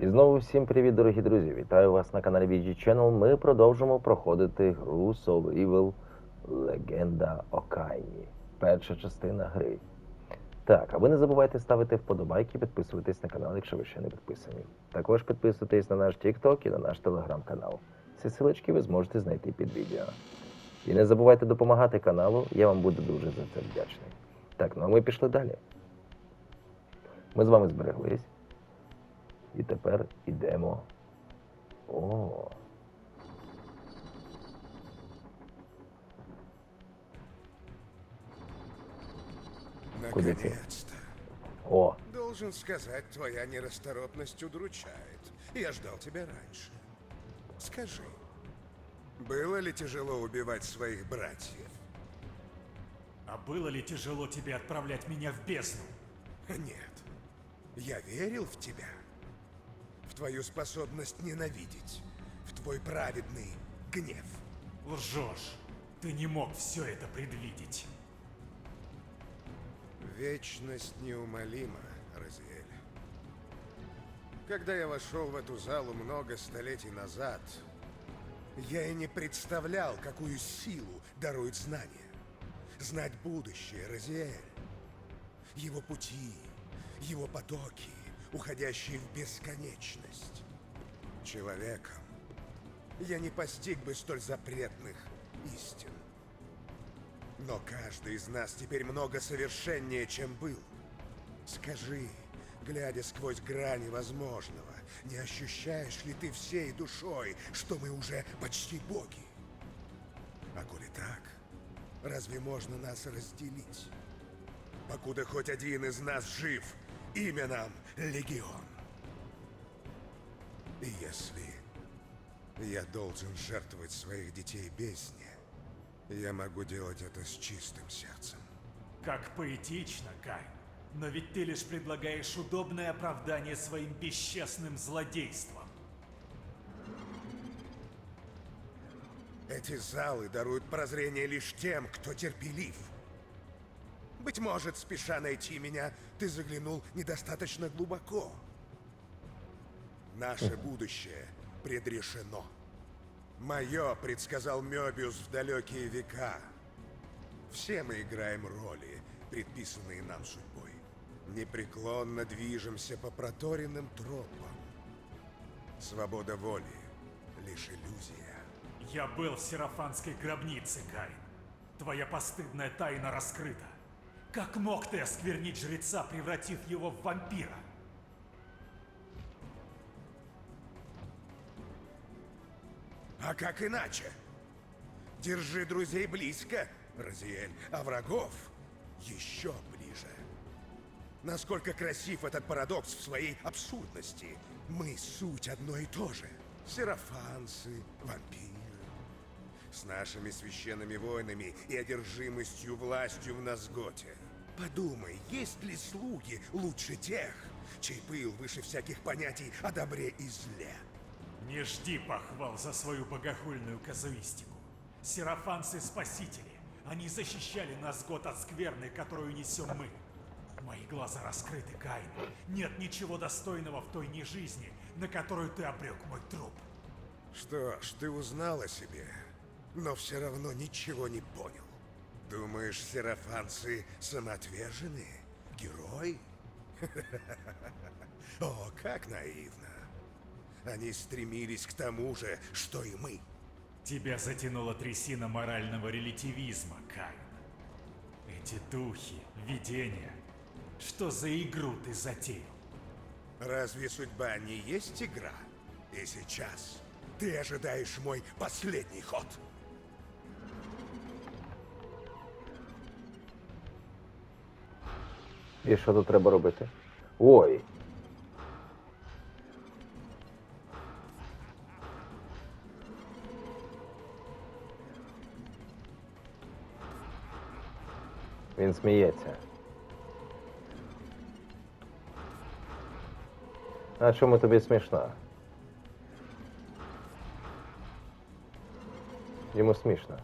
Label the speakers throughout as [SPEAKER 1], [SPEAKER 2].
[SPEAKER 1] І знову всім привіт, дорогі друзі! Вітаю вас на каналі VG Channel. Ми продовжимо проходити гру Soul Evil Легенда Окайні. Перша частина гри. Так, а ви не забувайте ставити вподобайки, підписуватись на канал, якщо ви ще не підписані. Також підписуйтесь на наш TikTok і на наш телеграм-канал. Всі силочки ви зможете знайти під відео. І не забувайте допомагати каналу, я вам буду дуже за це вдячний. Так, ну а ми пішли далі. Ми з вами збереглись. І тепер ідемо. О. Куда ты?
[SPEAKER 2] Наконец-то.
[SPEAKER 1] О.
[SPEAKER 2] Должен сказать, твоя нерасторопность удручает. Я ждал тебя раньше. Скажи, было ли тяжело убивать своих братьев?
[SPEAKER 3] А было ли тяжело тебе отправлять меня в бездну?
[SPEAKER 2] Нет. Я верил в тебя. Твою способность ненавидеть. В твой праведный гнев.
[SPEAKER 3] Лжешь. Ты не мог все это предвидеть.
[SPEAKER 2] Вечность неумолима, Розиэль. Когда я вошел в эту залу много столетий назад, я и не представлял, какую силу дарует знание. Знать будущее, Розиэль. Его пути, его потоки, уходящие в бесконечность. Человеком я не постиг бы столь запретных истин. Но каждый из нас теперь много совершеннее, чем был. Скажи, глядя сквозь грани возможного, не ощущаешь ли ты всей душой, что мы уже почти боги? А коли так, разве можно нас разделить? Покуда хоть один из нас жив, имя нам Легион. И если я должен жертвовать своих детей бездне, я могу делать это с чистым сердцем.
[SPEAKER 3] Как поэтично, Кай. Но ведь ты лишь предлагаешь удобное оправдание своим бесчестным злодейством.
[SPEAKER 2] Эти залы даруют прозрение лишь тем, кто терпелив. Быть может, спеша найти меня, ты заглянул недостаточно глубоко. Наше будущее предрешено. Мое предсказал Мёбиус в далекие века. Все мы играем роли, предписанные нам судьбой. Непреклонно движемся по проторенным тропам. Свобода воли — лишь иллюзия.
[SPEAKER 3] Я был в Серафанской гробнице, Кай. Твоя постыдная тайна раскрыта. Как мог ты осквернить жреца, превратив его в вампира?
[SPEAKER 2] А как иначе? Держи друзей близко, Розиэль, а врагов еще ближе. Насколько красив этот парадокс в своей абсурдности. Мы суть одно и то же. Серафанцы, вампиры. С нашими священными войнами и одержимостью властью в Назготе. Подумай, есть ли слуги лучше тех, чей пыл выше всяких понятий о добре и зле?
[SPEAKER 3] Не жди похвал за свою богохульную казуистику. Серафанцы — спасители. Они защищали нас год от скверны, которую несем мы. Мои глаза раскрыты, Каин. Нет ничего достойного в той нежизни, на которую ты обрек мой труп.
[SPEAKER 2] Что ж, ты узнал о себе, но все равно ничего не понял. Думаешь, серафанцы самоотверженные? Герои? О, как наивно. Они стремились к тому же, что и мы.
[SPEAKER 3] Тебя затянула трясина морального релятивизма, Каин. Эти духи, видения. Что за игру ты затеял?
[SPEAKER 2] Разве судьба не есть игра? И сейчас ты ожидаешь мой последний ход.
[SPEAKER 1] І що тут треба робити? Ой. Він сміється. А чому тобі смішно? Йому смішно.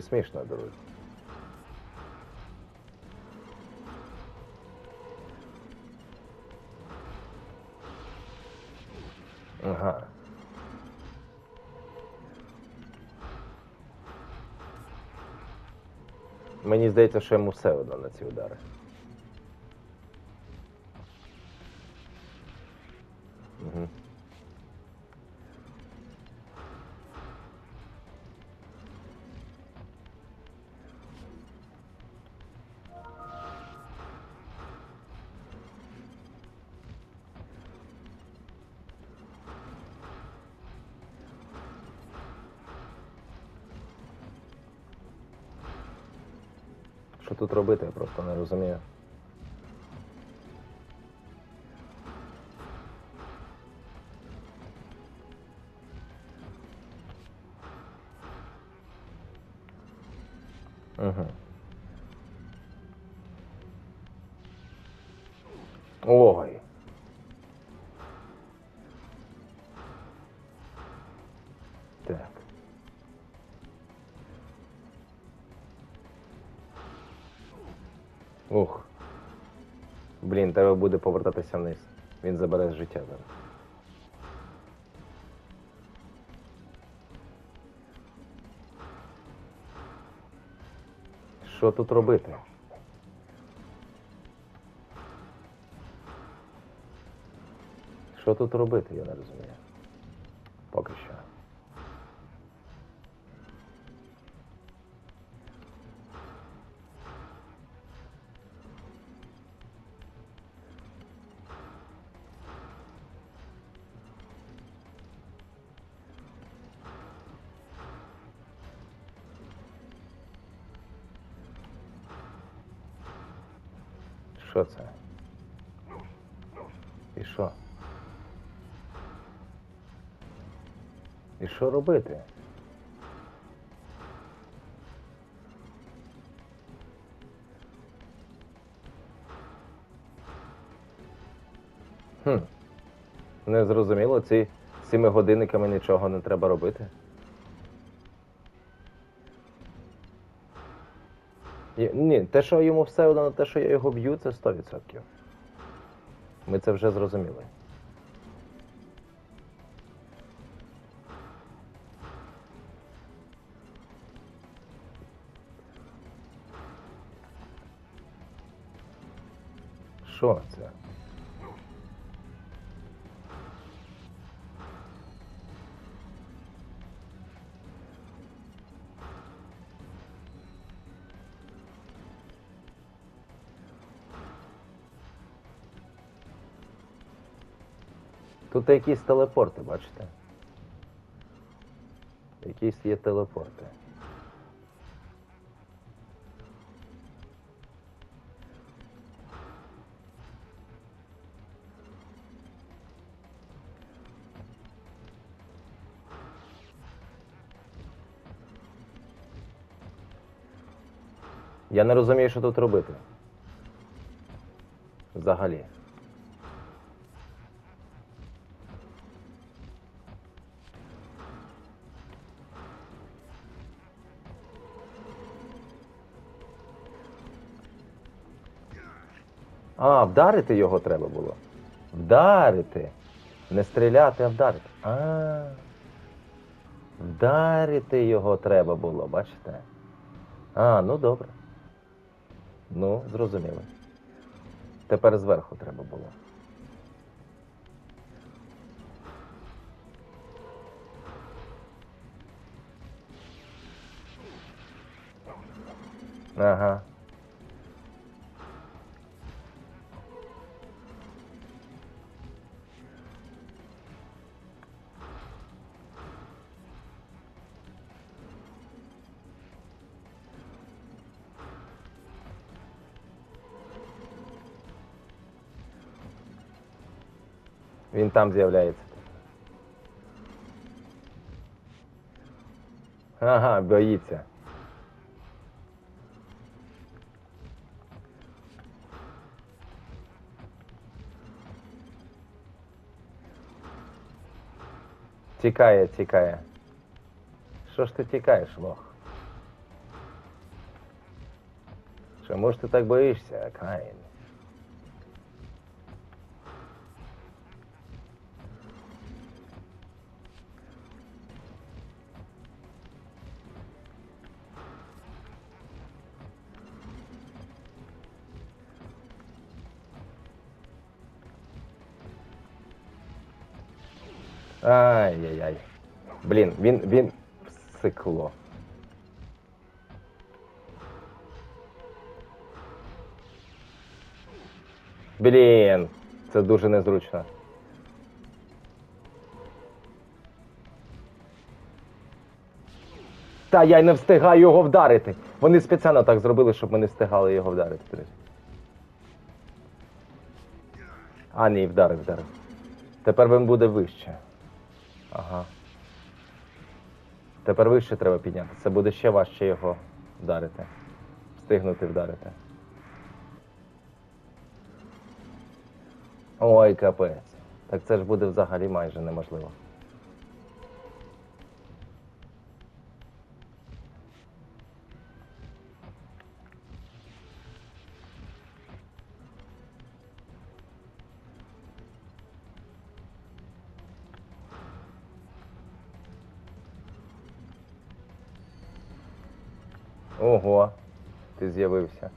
[SPEAKER 1] собі смішно, друзі. Ага. Мені здається, що йому все одно на ці удари. Що тут робити, я просто не розумію. Угу. Ой. Буде повертатися вниз. Він забере життя зараз. Що тут робити? Що тут робити, я не розумію. Що це? І що? І що робити? Хм. Не зрозуміло, ці цими годинниками нічого не треба робити. Ні, те, що йому все одно, те, що я його б'ю, це 100%. Ми це вже зрозуміли. Що це? Тут якісь телепорти, бачите? Якісь є телепорти. Я не розумію, що тут робити. Взагалі. А, вдарити його треба було. Вдарити. Не стріляти, а вдарити. А. Вдарити його треба було, бачите? А, ну добре. Ну, зрозуміло. Тепер зверху треба було. Ага. там з'являється. Ага, боїться. Тікає, тікає. Що ж ти тікаєш, лох? Чому ж ти так боїшся, Каїн? Ай-яй-яй. Блін, він. він. Сикло. Блін, це дуже незручно. Та я й не встигаю його вдарити. Вони спеціально так зробили, щоб ми не встигали його вдарити. А, ні, вдарив, вдарив. Тепер він буде вище. Ага. Тепер вище треба підняти. Це буде ще важче його вдарити. Встигнути вдарити. Ой, капець. Так це ж буде взагалі майже неможливо. Ого, ти з'явився.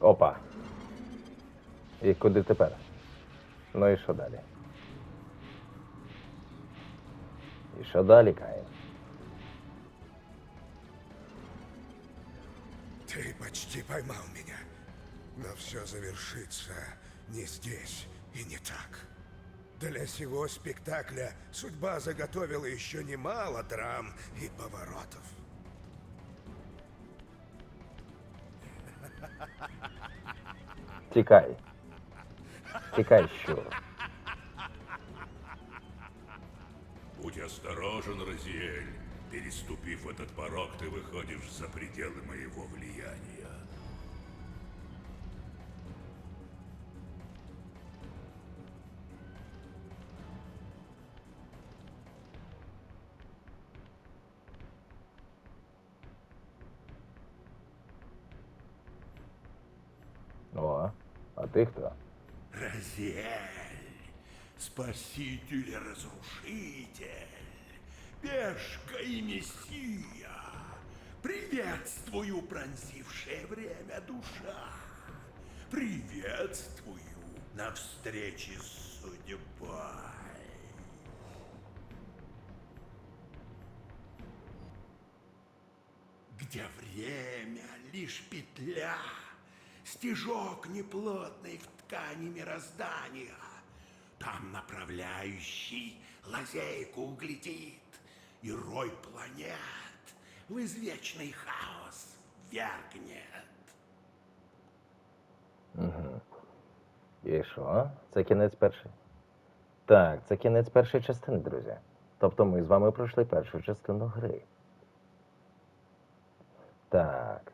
[SPEAKER 1] Опа. І куди тепер? Ну і що далі? І що далі, Каїн?
[SPEAKER 2] Ты почти поймал меня. Но все завершится не здесь и не так. Для сего спектакля судьба заготовила еще немало драм и поворотов.
[SPEAKER 1] Тікай. Тікай, щур.
[SPEAKER 4] Будь осторожен, Розиэль. Переступив этот порог, ты выходишь за пределы моего влияния.
[SPEAKER 1] А ти хто?
[SPEAKER 4] Розиэль, спаситель и разрушитель, пешка и мессия, приветствую пронзившее время душа, приветствую на встрече с судьбой. где время лишь петля, стежок неплотный в ткани мироздания. Там направляющий лазейку углядит, и рой планет в извечный хаос вергнет.
[SPEAKER 1] І що? Це кінець перший. Так, це кінець першої частини, друзі. Тобто ми з вами пройшли першу частину гри. Так.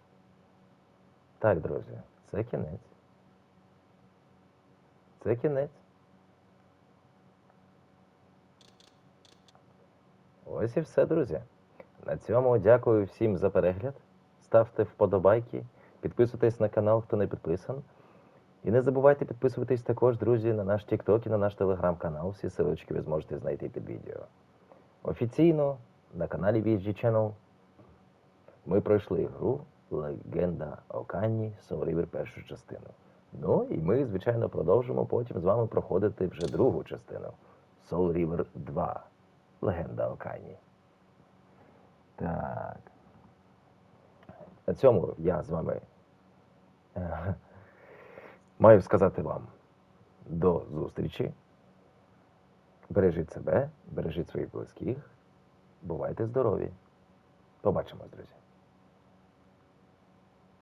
[SPEAKER 1] Так, друзі, це кінець. Це кінець. Ось і все, друзі. На цьому дякую всім за перегляд. Ставте вподобайки, підписуйтесь на канал, хто не підписан. І не забувайте підписуватись також, друзі, на наш TikTok і на наш телеграм-канал. Всі силочки ви зможете знайти під відео. Офіційно на каналі VG Channel ми пройшли гру Легенда Оканні Soul River першу частину. Ну і ми, звичайно, продовжимо потім з вами проходити вже другу частину Soul River 2. Легенда Оканні. Так. На цьому я з вами е, маю сказати вам до зустрічі. Бережіть себе, бережіть своїх близьких. Бувайте здорові. Побачимось, друзі.